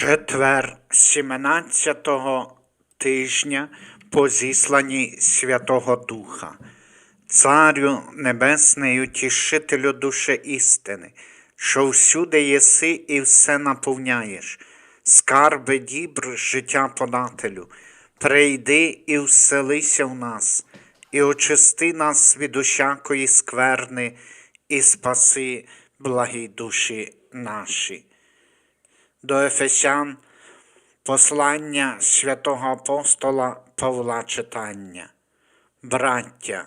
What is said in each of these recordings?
Четвер 17-го тижня по зісланні Святого Духа, Царю Небесний, утішителю душі істини, що всюди єси і все наповняєш, скарби дібр життя подателю, прийди і вселися в нас, і очисти нас від усякої скверни, і спаси благі душі наші до Ефесян послання святого апостола Павла читання. Браття,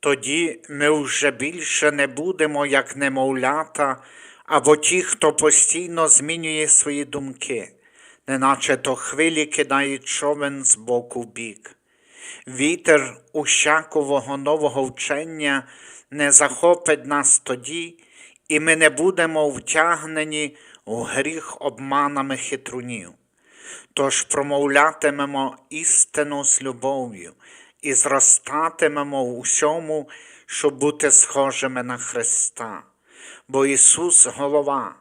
тоді ми вже більше не будемо, як немовлята, або ті, хто постійно змінює свої думки, неначе то хвилі кидають човен з боку в бік. Вітер усякого нового вчення не захопить нас тоді, і ми не будемо втягнені у гріх обманами хитрунів. Тож промовлятимемо істину з любов'ю і зростатимемо в усьому, щоб бути схожими на Христа. Бо Ісус голова,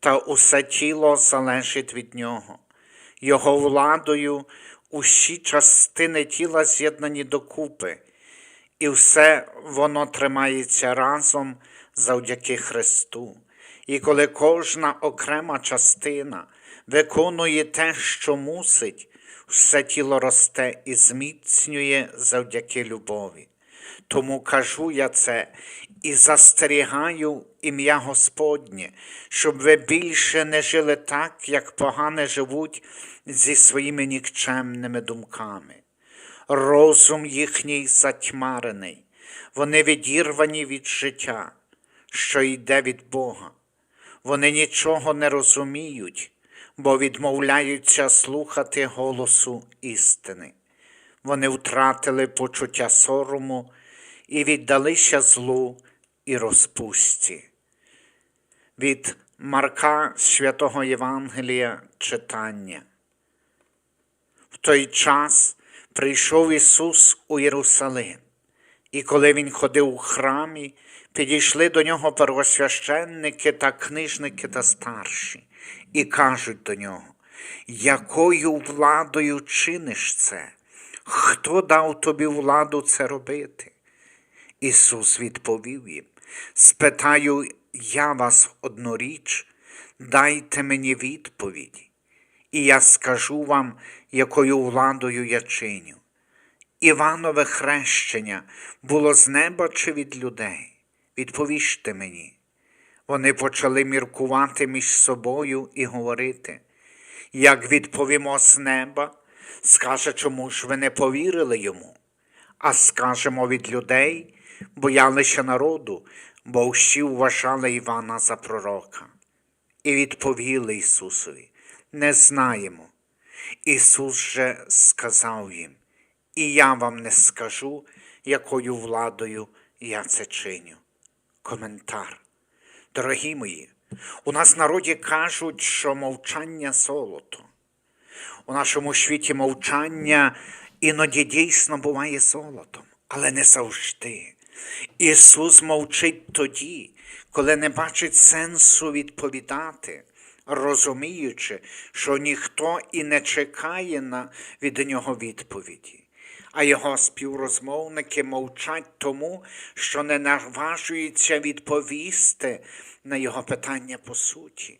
та усе тіло залежить від Нього. Його владою усі частини тіла з'єднані докупи, і все воно тримається разом завдяки Христу. І коли кожна окрема частина виконує те, що мусить, все тіло росте і зміцнює завдяки любові. Тому кажу я це і застерігаю ім'я Господнє, щоб ви більше не жили так, як погане живуть зі своїми нікчемними думками. Розум їхній затьмарений, вони відірвані від життя, що йде від Бога. Вони нічого не розуміють, бо відмовляються слухати голосу істини. Вони втратили почуття сорому і віддалися злу і розпусті. Від Марка Святого Євангелія читання. В той час прийшов Ісус у Єрусалим, і коли Він ходив у храмі, підійшли до нього первосвященники та книжники та старші, і кажуть до нього, якою владою чиниш це? Хто дав тобі владу це робити? Ісус відповів їм, спитаю я вас одну річ, дайте мені відповідь, і я скажу вам, якою владою я чиню. Іванове хрещення було з неба чи від людей? Відповіжте мені. Вони почали міркувати між собою і говорити, як відповімо з неба, скаже, чому ж ви не повірили йому, а скажемо від людей, боялися народу, бо всі вважали Івана за пророка. І відповіли Ісусові, не знаємо. Ісус же сказав їм, і я вам не скажу, якою владою я це чиню. Коментар. Дорогі мої, у нас в народі кажуть, що мовчання золото. У нашому світі мовчання іноді дійсно буває золотом, але не завжди. Ісус мовчить тоді, коли не бачить сенсу відповідати, розуміючи, що ніхто і не чекає на, від нього відповіді а його співрозмовники мовчать тому, що не наважуються відповісти на його питання по суті.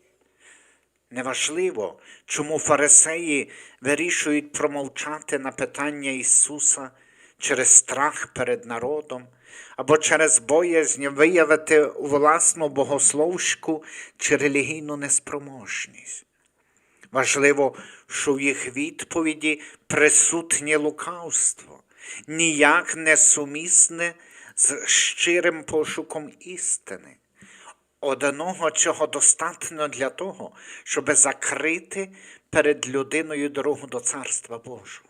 Неважливо, чому фарисеї вирішують промовчати на питання Ісуса через страх перед народом або через боязнь виявити власну богословську чи релігійну неспроможність. Важливо, що в їх відповіді присутнє лукавство, ніяк не сумісне з щирим пошуком істини. Одного чого достатньо для того, щоб закрити перед людиною дорогу до Царства Божого.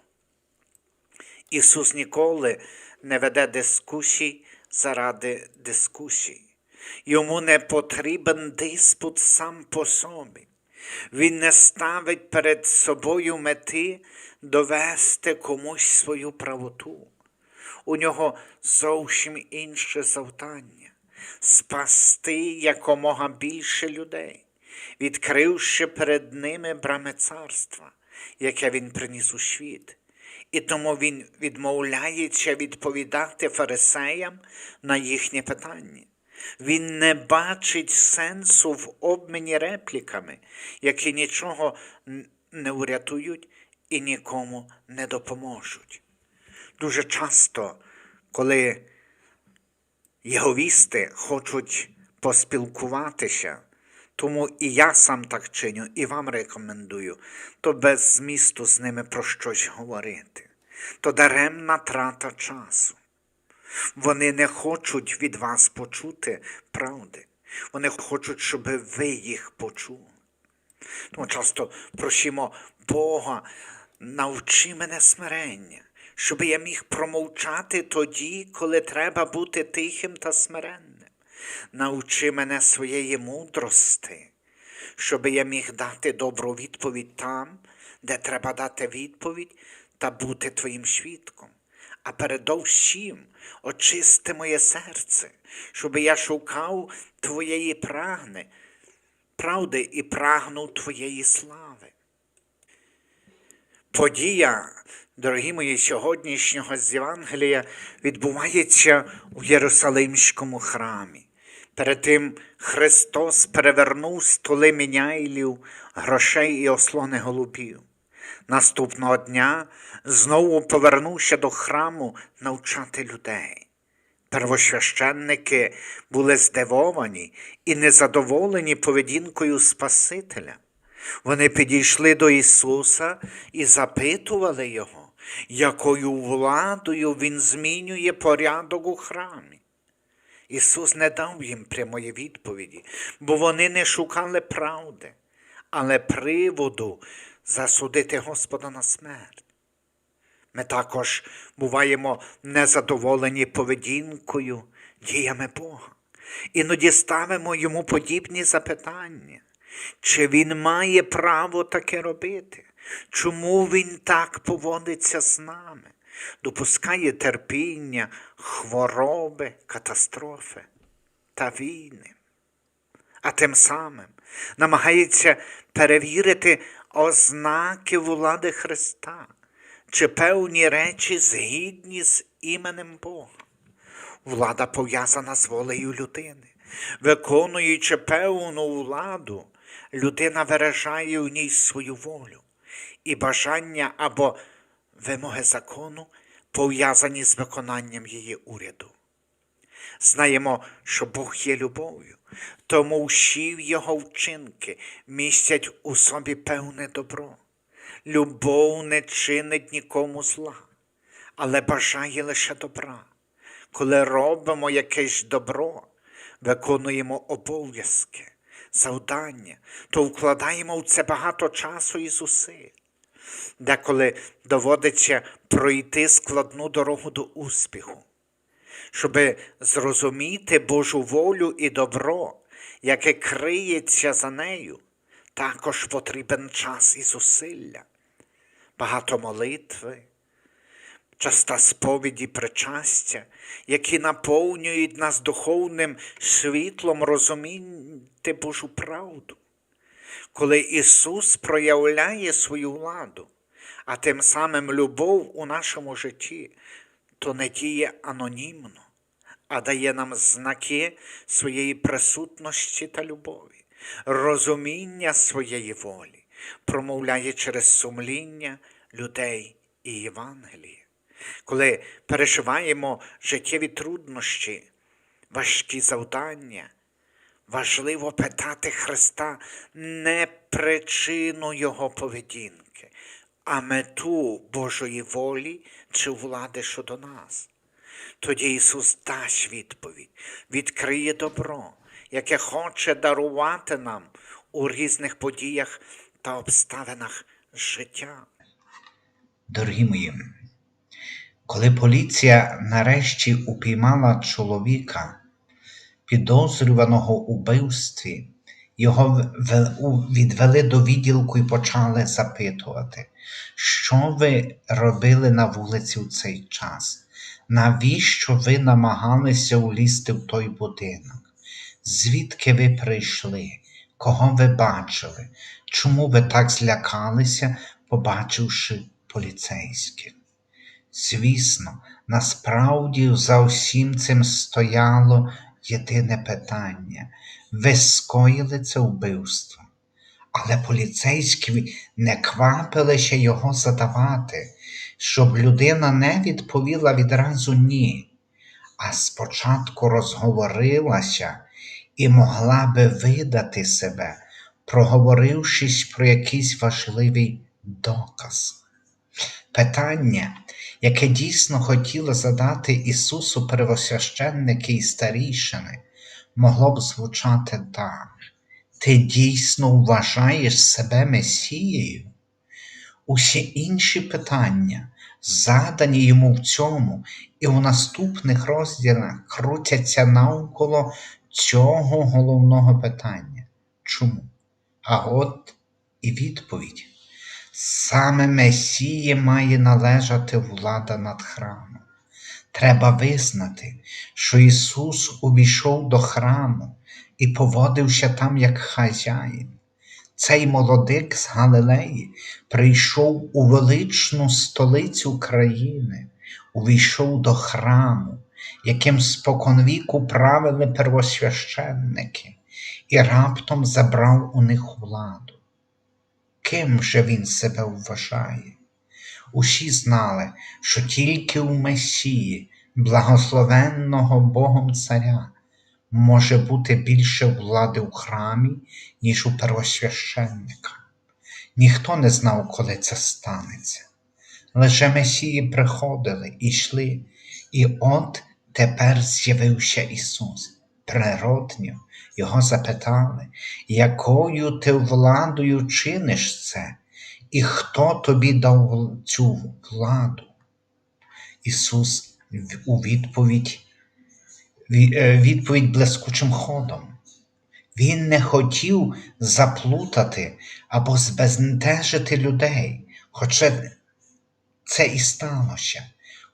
Ісус ніколи не веде дискусій заради дискусій. Йому не потрібен диспут сам по собі. Він не ставить перед собою мети довести комусь свою правоту. У нього зовсім інше завдання спасти якомога більше людей. відкривши перед ними брами царства, яке він приніс у світ. І тому він відмовляється відповідати фарисеям на їхні питання. Він не бачить сенсу в обміні репліками, які нічого не врятують і нікому не допоможуть. Дуже часто, коли єговісти хочуть поспілкуватися, тому і я сам так чиню, і вам рекомендую, то без змісту з ними про щось говорити, то даремна трата часу. Вони не хочуть від вас почути правди. Вони хочуть, щоб ви їх почули. Тому часто просимо Бога, навчи мене смирення, щоб я міг промовчати тоді, коли треба бути тихим та смиренним. Навчи мене своєї мудрости, щоб я міг дати добру відповідь там, де треба дати відповідь та бути твоїм свідком. А передовсім очисти моє серце, щоб я шукав твоєї прагни, правди і прагнув твоєї слави. Подія, дорогі мої, сьогоднішнього з Євангелія відбувається у Єрусалимському храмі. Перед тим Христос перевернув столи міняйлів, грошей і ослони голубів. Наступного дня знову повернувся до храму навчати людей. Первосвященники були здивовані і незадоволені поведінкою Спасителя. Вони підійшли до Ісуса і запитували Його, якою владою Він змінює порядок у храмі. Ісус не дав їм прямої відповіді, бо вони не шукали правди, але приводу засудити Господа на смерть. Ми також буваємо незадоволені поведінкою, діями Бога. Іноді ставимо йому подібні запитання, чи він має право таке робити, чому він так поводиться з нами, допускає терпіння, хвороби, катастрофи та війни а тим самим намагається перевірити ознаки влади Христа, чи певні речі згідні з іменем Бога. Влада пов'язана з волею людини. Виконуючи певну владу, людина виражає у ній свою волю, і бажання або вимоги закону пов'язані з виконанням її уряду. Знаємо, що Бог є любов'ю, тому всі його вчинки містять у собі певне добро. Любов не чинить нікому зла, але бажає лише добра. Коли робимо якесь добро, виконуємо обов'язки, завдання, то вкладаємо в це багато часу і зусиль. Деколи доводиться пройти складну дорогу до успіху щоб зрозуміти Божу волю і добро, яке криється за нею, також потрібен час і зусилля, багато молитви, часта сповіді причастя, які наповнюють нас духовним світлом розуміти Божу правду. Коли Ісус проявляє свою владу, а тим самим любов у нашому житті, то не діє анонімно, а дає нам знаки своєї присутності та любові, розуміння своєї волі, промовляє через сумління людей і Євангеліє. Коли переживаємо життєві труднощі, важкі завдання, важливо питати Христа не причину Його поведінки, а мету Божої волі чи влади щодо нас. Тоді Ісус дасть відповідь, відкриє добро, яке хоче дарувати нам у різних подіях та обставинах життя. Дорогі мої, коли поліція нарешті упіймала чоловіка, підозрюваного у вбивстві, його відвели до відділку і почали запитувати, що ви робили на вулиці в цей час? Навіщо ви намагалися влізти в той будинок? Звідки ви прийшли? кого ви бачили? Чому ви так злякалися, побачивши поліцейських? Звісно, насправді за усім цим стояло єдине питання ви скоїли це вбивство. Але поліцейські не квапилися його задавати, щоб людина не відповіла відразу ні, а спочатку розговорилася і могла би видати себе, проговорившись про якийсь важливий доказ. Питання, яке дійсно хотіли задати Ісусу первосвященники і старішини, могло б звучати так. Ти дійсно вважаєш себе Месією? Усі інші питання, задані йому в цьому і в наступних розділах, крутяться навколо цього головного питання. Чому? А от і відповідь. Саме Месії має належати влада над храмом. Треба визнати, що Ісус увійшов до храму і поводився там як хазяїн. Цей молодик з Галилеї прийшов у величну столицю країни, увійшов до храму, яким споконвіку правили первосвященники, і раптом забрав у них владу. Ким же він себе вважає? Усі знали, що тільки у Месії, благословенного Богом Царя, може бути більше влади в храмі, ніж у первосвященника. Ніхто не знав, коли це станеться. Лише Месії приходили і йшли, і от тепер з'явився Ісус. Природньо його запитали, якою ти владою чиниш це, і хто тобі дав цю владу? Ісус у відповідь, е, відповідь блискучим ходом. Він не хотів заплутати або збентежити людей, хоча це і сталося.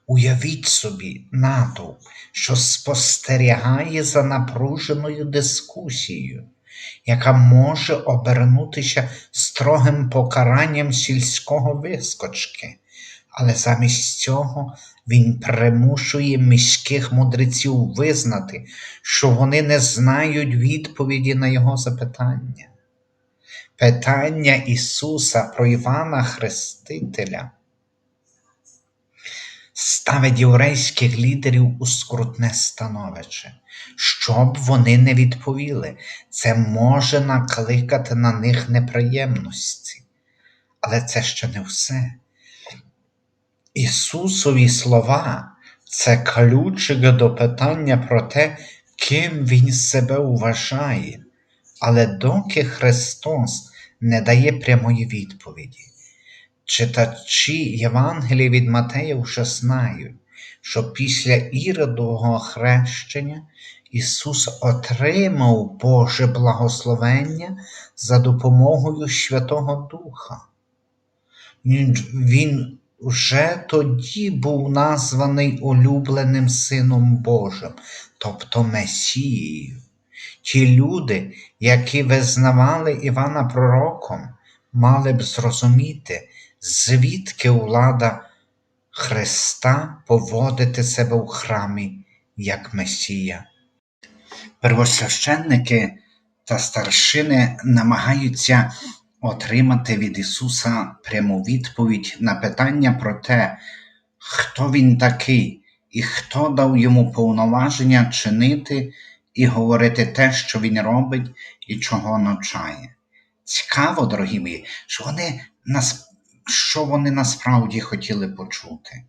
Уявіть собі натовп, що спостерігає за напруженою дискусією, яка може обернутися строгим покаранням сільського вискочки, але замість цього він примушує міських мудреців визнати, що вони не знають відповіді на його запитання. Питання Ісуса про Івана Хрестителя ставить єврейських лідерів у скрутне становище. Що б вони не відповіли, це може накликати на них неприємності. Але це ще не все. Ісусові слова це ключик до питання про те, ким Він себе вважає. Але доки Христос не дає прямої відповіді, читачі Євангелії від Матея вже знають, що після Іродового хрещення Ісус отримав Боже благословення за допомогою Святого Духа. Він, вже тоді був названий улюбленим Сином Божим, тобто Месією. Ті люди, які визнавали Івана пророком, мали б зрозуміти, звідки влада Христа поводити себе в храмі як Месія. Первосвященники та старшини намагаються отримати від Ісуса пряму відповідь на питання про те, хто Він такий і хто дав йому повноваження чинити і говорити те, що Він робить і чого навчає. Цікаво, дорогі мої, що вони нас. Що вони насправді хотіли почути?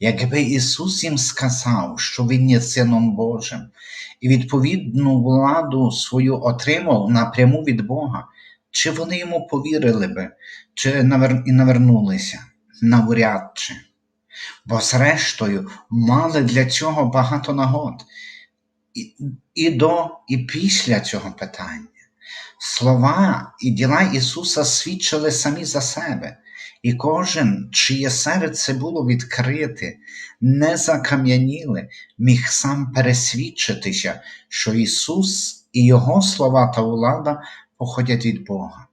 Якби Ісус їм сказав, що Він є Сином Божим, і відповідну владу свою отримав напряму від Бога, чи вони йому повірили би, чи навер... і навернулися? Навряд чи. Бо, зрештою, мали для цього багато нагод і, і до, і після цього питання. Слова і діла Ісуса свідчили самі за себе, і кожен, чиє серце було відкрите, не закам'яніле, міг сам пересвідчитися, що Ісус і Його слова та влада походять від Бога.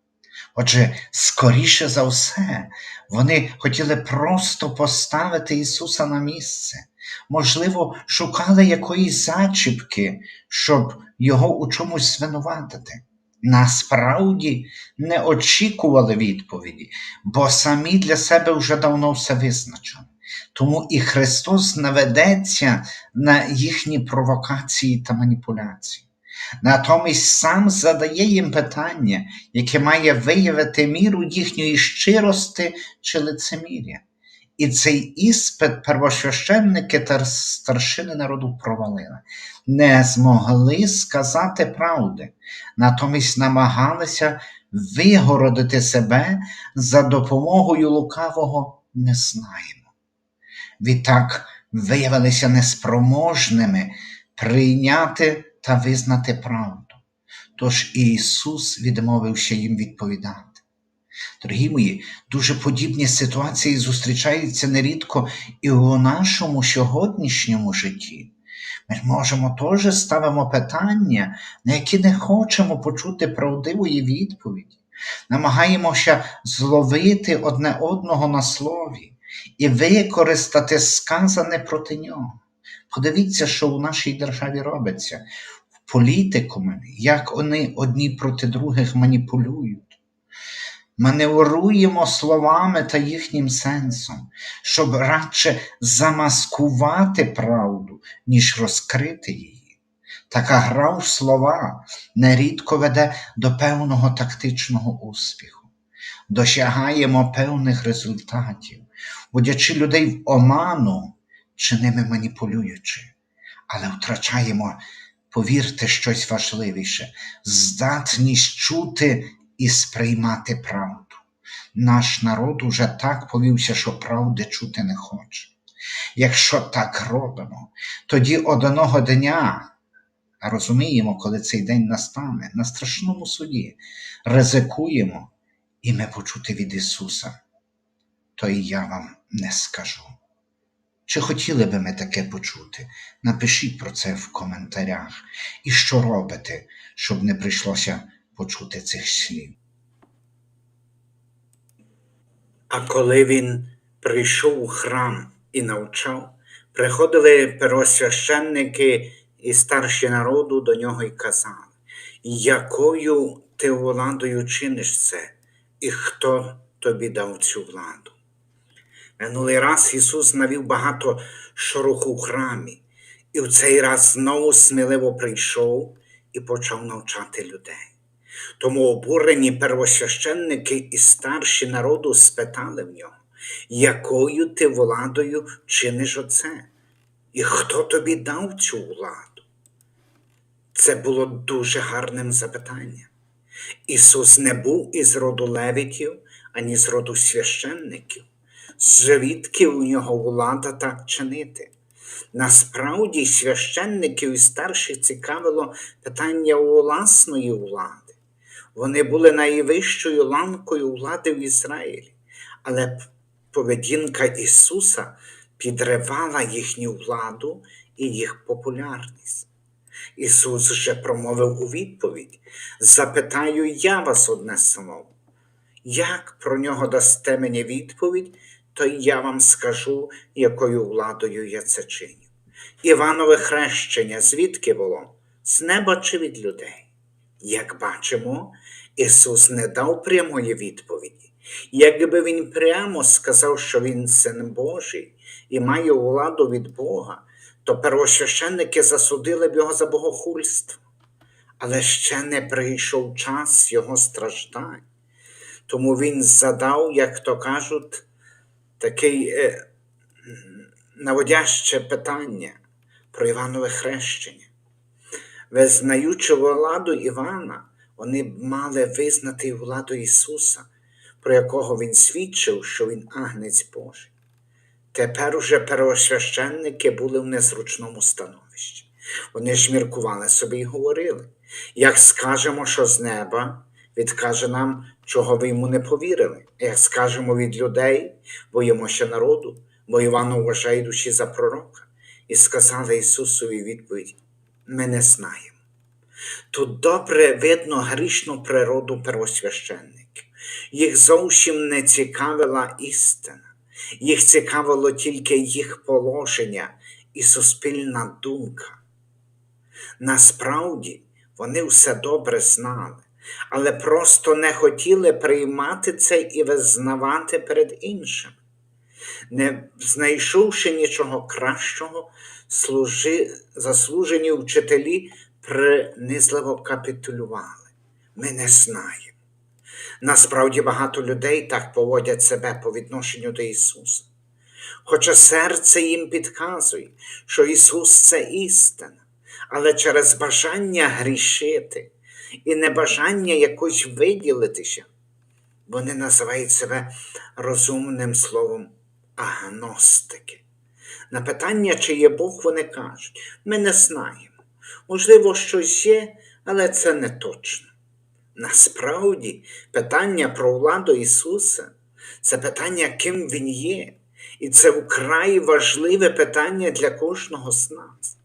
Отже, скоріше за все, вони хотіли просто поставити Ісуса на місце. Можливо, шукали якоїсь зачіпки, щоб його у чомусь звинуватити. Насправді не очікували відповіді, бо самі для себе вже давно все визначили. Тому і Христос наведеться на їхні провокації та маніпуляції. Натомість сам задає їм питання, яке має виявити міру їхньої щирости чи лицемір'я. І цей іспит первосвященники та старшини народу провалили, не змогли сказати правди, натомість намагалися вигородити себе за допомогою лукавого не знаємо. Відтак виявилися неспроможними прийняти та визнати правду. Тож Ісус відмовився їм відповідати. Дорогі мої, дуже подібні ситуації зустрічаються нерідко і у нашому сьогоднішньому житті. Ми можемо теж ставимо питання, на які не хочемо почути правдивої відповіді. Намагаємося зловити одне одного на слові і використати сказане проти нього. Подивіться, що у нашій державі робиться політиками, як вони одні проти других маніпулюють. Маневруємо словами та їхнім сенсом, щоб радше замаскувати правду, ніж розкрити її. Така гра в слова нерідко веде до певного тактичного успіху. Досягаємо певних результатів, водячи людей в оману чи ними маніпулюючи, але втрачаємо повірте, щось важливіше, здатність чути і сприймати правду. Наш народ уже так повівся, що правди чути не хоче. Якщо так робимо, тоді одного дня, а розуміємо, коли цей день настане, на страшному суді, ризикуємо і ми почути від Ісуса, то і я вам не скажу. Чи хотіли би ми таке почути? Напишіть про це в коментарях. І що робите, щоб не прийшлося почути цих слів. А коли він прийшов у храм і навчав, приходили первосвященники і старші народу до нього й казали, якою ти владою чиниш це, і хто тобі дав цю владу? Минулий раз Ісус навів багато шороху в храмі, і в цей раз знову сміливо прийшов і почав навчати людей. Тому обурені первосвященники і старші народу спитали в нього, якою ти владою чиниш оце? І хто тобі дав цю владу? Це було дуже гарним запитанням. Ісус не був із роду левітів, ані з роду священників. Звідки у нього влада так чинити? Насправді священників і старших цікавило питання власної влади. Вони були найвищою ланкою влади в Ізраїлі, але поведінка Ісуса підривала їхню владу і їх популярність. Ісус же промовив у відповідь: Запитаю я вас одне слово. Як про нього дасте мені відповідь, то я вам скажу, якою владою я це чиню. Іванове хрещення звідки було? З неба чи від людей? Як бачимо, Ісус не дав прямої відповіді. Якби Він прямо сказав, що Він син Божий і має владу від Бога, то первосвященники засудили б його за богохульство. Але ще не прийшов час його страждань. Тому він задав, як то кажуть, таке наводяще питання про Іванове хрещення. Визнаючи владу Івана, вони б мали визнати владу Ісуса, про якого Він свідчив, що Він агнець Божий. Тепер уже первосвященники були в незручному становищі. Вони ж міркували собі і говорили, як скажемо, що з неба, відкаже нам, чого ви йому не повірили. Як скажемо від людей, боїмося народу, бо Іван вважає душі за пророка, і сказали Ісусові відповідь: Ми не знаємо. Тут добре видно грішну природу первосвященників. Їх зовсім не цікавила істина, їх цікавило тільки їх положення і суспільна думка. Насправді вони все добре знали, але просто не хотіли приймати це і визнавати перед іншими. Не знайшовши нічого кращого, служи... заслужені вчителі принизливо капітулювали. Ми не знаємо. Насправді багато людей так поводять себе по відношенню до Ісуса. Хоча серце їм підказує, що Ісус це істина, але через бажання грішити і небажання якось виділитися, вони називають себе розумним словом агностики. На питання, чи є Бог, вони кажуть, ми не знаємо. Можливо, щось є, але це не точно. Насправді, питання про владу Ісуса це питання, ким Він є. І це вкрай важливе питання для кожного з нас.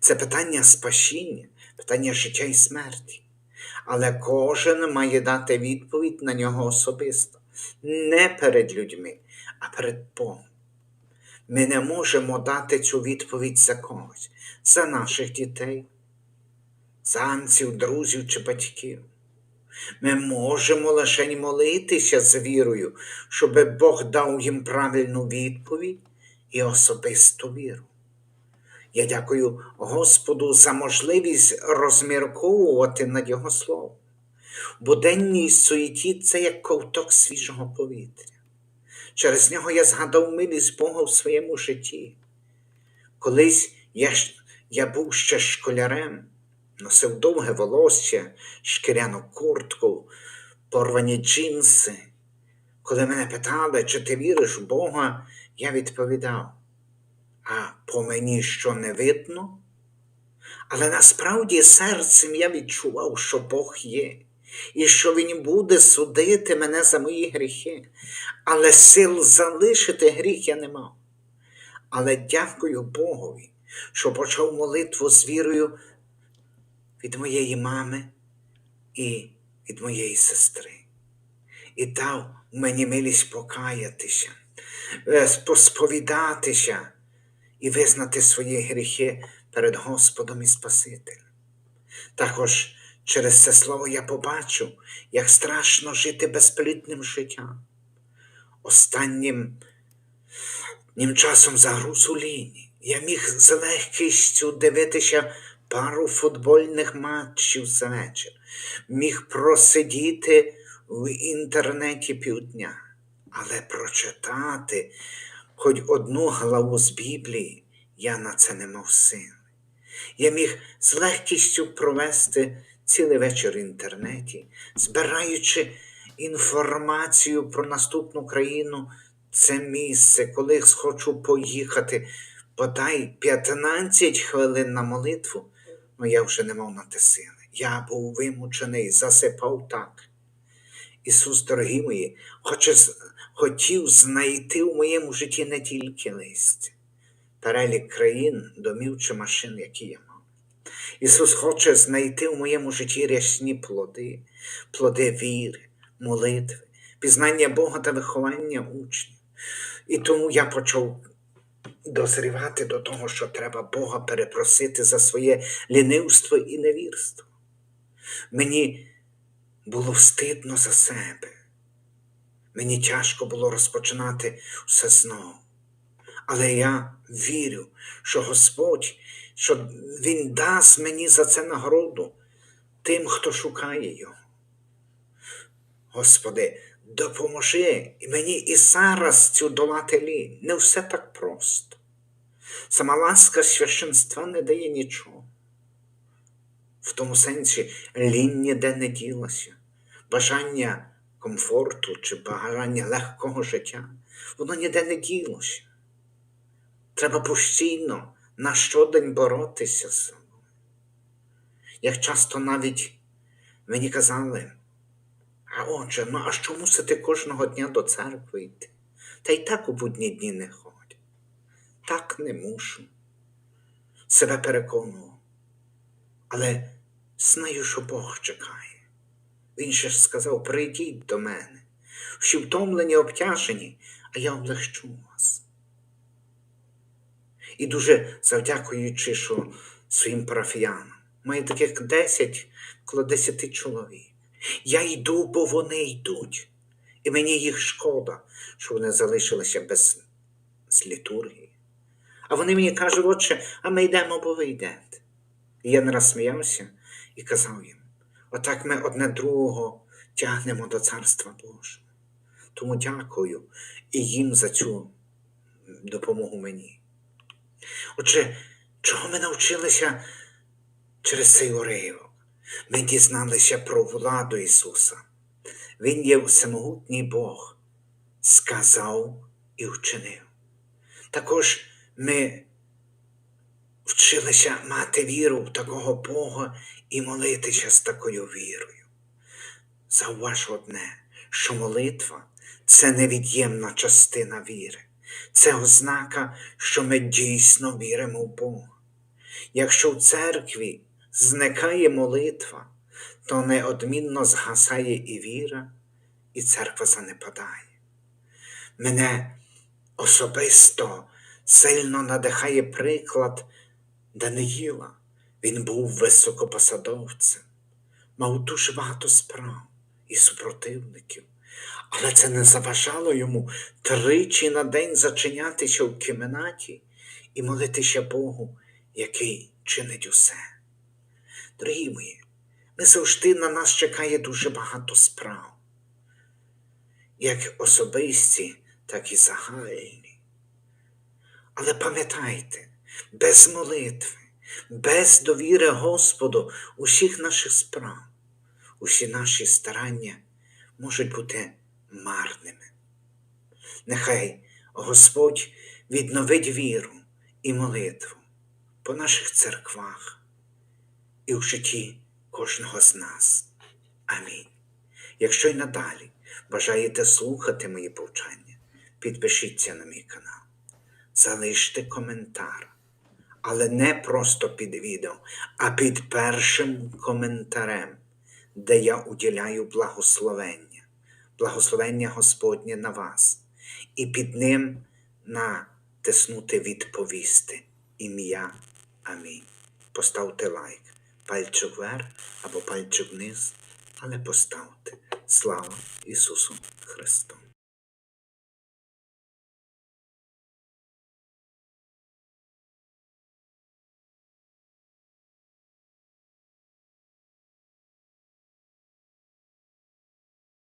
Це питання спасіння, питання життя і смерті. Але кожен має дати відповідь на нього особисто, не перед людьми, а перед Богом. Ми не можемо дати цю відповідь за когось, за наших дітей, за анців, друзів чи батьків. Ми можемо лише молитися з вірою, щоб Бог дав їм правильну відповідь і особисту віру. Я дякую Господу за можливість розмірковувати над Його Словом. Буденній суеті це як ковток свіжого повітря. Через нього я згадав милість Бога в своєму житті. Колись я, я був ще школярем, носив довге волосся, шкіряну куртку, порвані джинси. Коли мене питали, чи ти віриш в Бога, я відповідав, а по мені що не видно? Але насправді серцем я відчував, що Бог є, і що Він буде судити мене за мої гріхи, але сил залишити гріх я не мав. Але дякую Богові, що почав молитву з вірою від моєї мами і від моєї сестри. І дав мені милість покаятися, е, сповідатися і визнати свої гріхи перед Господом і Спасителем. Також через це слово я побачив, як страшно жити безплітним життям. Останнім нім часом загруз у ліні. Я міг з легкістю дивитися пару футбольних матчів за вечір, міг просидіти в інтернеті півдня, але прочитати хоч одну главу з Біблії я на це не мав сили. Я міг з легкістю провести цілий вечір в інтернеті, збираючи інформацію про наступну країну, це місце, коли схочу поїхати, бодай 15 хвилин на молитву, але я вже не мав на те сили. Я був вимучений, засипав так. Ісус, дорогі мої, хоче, хотів знайти в моєму житті не тільки листя, перелік країн, домів чи машин, які я мав. Ісус хоче знайти в моєму житті рясні плоди, плоди віри, молитви, пізнання Бога та виховання учнів. І тому я почав дозрівати до того, що треба Бога перепросити за своє лінивство і невірство. Мені було встидно за себе. Мені тяжко було розпочинати все знову. Але я вірю, що Господь, що Він дасть мені за це нагороду тим, хто шукає Його. Господи, допоможи мені і зараз цю долати. Не все так просто. Сама ласка священства не дає нічого. В тому сенсі лінь ніде не ділася, бажання комфорту чи бажання легкого життя, воно ніде не ділося. Треба постійно на щодень боротися з собою. Як часто навіть мені казали, а отже, ну а що мусити кожного дня до церкви йти? Та й так у будні дні не ходять. Так не мушу. Себе переконував. Але знаю, що Бог чекає. Він ще ж сказав: прийдіть до мене, що втомлені обтяжені, а я облегчу. І дуже завдякуючи, що своїм парафіянам. Маю таких 10, коло 10 чоловік. Я йду, бо вони йдуть. І мені їх шкода, що вони залишилися без літургії. А вони мені кажуть, отче, а ми йдемо, бо ви йдете. І я не раз сміявся і казав їм: отак ми одне другого тягнемо до Царства Божого. Тому дякую і їм за цю допомогу мені. Отже, чого ми навчилися через цей уривок? Ми дізналися про владу Ісуса. Він є всемогутній Бог, сказав і вчинив. Також ми вчилися мати віру в такого Бога і молитися з такою вірою. Зауваж одне, що молитва це невід'ємна частина віри, це ознака, що ми дійсно віримо в Бога. Якщо в церкві зникає молитва, то неодмінно згасає і віра, і церква занепадає. Мене особисто сильно надихає приклад Даниїла. Він був високопосадовцем, мав дуже багато справ і супротивників, але це не заважало йому тричі на день зачинятися в кімнаті і молитися Богу, який чинить усе. Дорогі мої, ми завжди на нас чекає дуже багато справ, як особисті, так і загальні. Але пам'ятайте, без молитви, без довіри Господу усіх наших справ, усі наші старання можуть бути марними. Нехай Господь відновить віру і молитву по наших церквах і в житті кожного з нас. Амінь. Якщо й надалі бажаєте слухати мої повчання, підпишіться на мій канал, залиште коментар, але не просто під відео, а під першим коментарем, де я уділяю благословення, благословення Господнє на вас, і під ним натиснути відповісти ім'я. Амінь. Поставте лайк, пальчик вверх або пальчик вниз, але поставте. Слава Ісусу Христу!